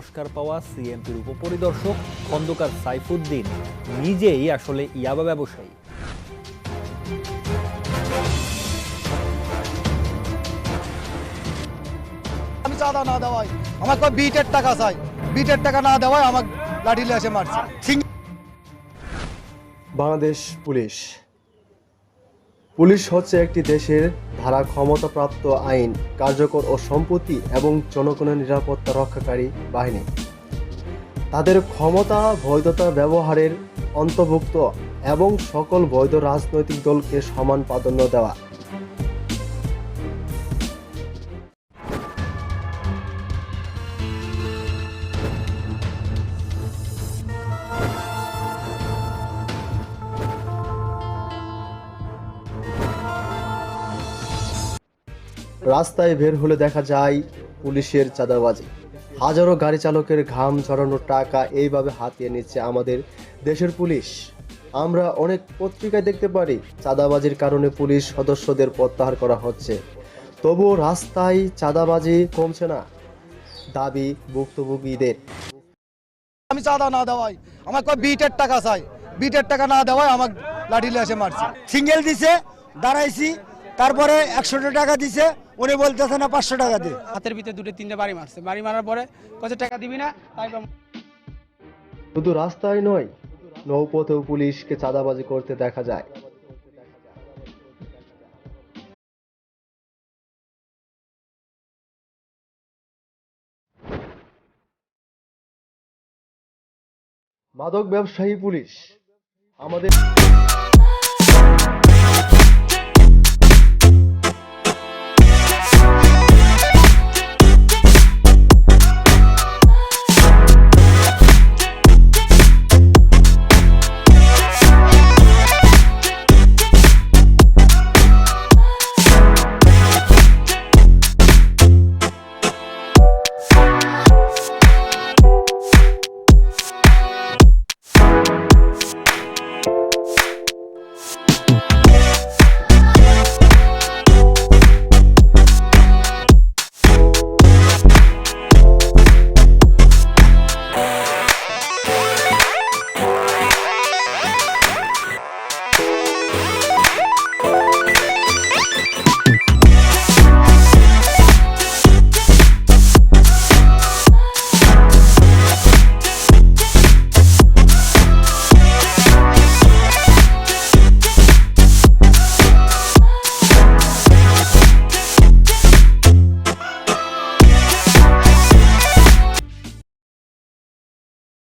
পুরস্কার পাওয়া সিএমপির উপপরিদর্শক খন্দকার সাইফুদ্দিন নিজেই আসলে ইয়াবা ব্যবসায়ী। আমি চাঁদা না দেওয়াই আমার কয় বিটের টাকা চাই। বিটের টাকা না দেওয়াই আমার লাঠি এসে মারছে। বাংলাদেশ পুলিশ পুলিশ হচ্ছে একটি দেশের ধারা ক্ষমতাপ্রাপ্ত আইন, কার্যকর ও সম্পত্তি এবং জনগণের নিরাপত্তা রক্ষাকারী বাহিনী। তাদের ক্ষমতা, বৈধতা ব্যবহারের অন্তর্ভুক্ত এবং সকল বৈধ রাজনৈতিক দলকে সমান প্রাধান্য দেওয়া। রাস্তায় বের হলে দেখা যায় পুলিশের চাঁদাবাজি। হাজারো গাড়ি চালকের ঘাম ঝরানো টাকা এইভাবে হাতিয়ে নিচ্ছে আমাদের দেশের পুলিশ। আমরা অনেক পত্রিকায় দেখতে পারি চাঁদাবাজির কারণে পুলিশ সদস্যদের প্রত্যাহার করা হচ্ছে। তবুও রাস্তায় চাঁদাবাজি কমছে না দাবি ভুক্তভোগীদের। আমি চাঁদা না দেওয়াই আমার কয় বিটের টাকা চাই। বিটের টাকা না দেওয়াই আমার লাঠি লিয়ে মারছে। সিঙ্গেল দিছে দাঁড়াইছি তারপরে একশো টাকা দিছে উনি বলতেছে না পাঁচশো টাকা দে। হাতের ভিতরে দুটো তিনটে বাড়ি মারছে। বাড়ি মারার পরে কত টাকা দিবি না? তাই শুধু রাস্তায় নয় নৌপথেও পুলিশকে চাঁদাবাজি করতে দেখা যায়। মাদক ব্যবসায়ী পুলিশ আমাদের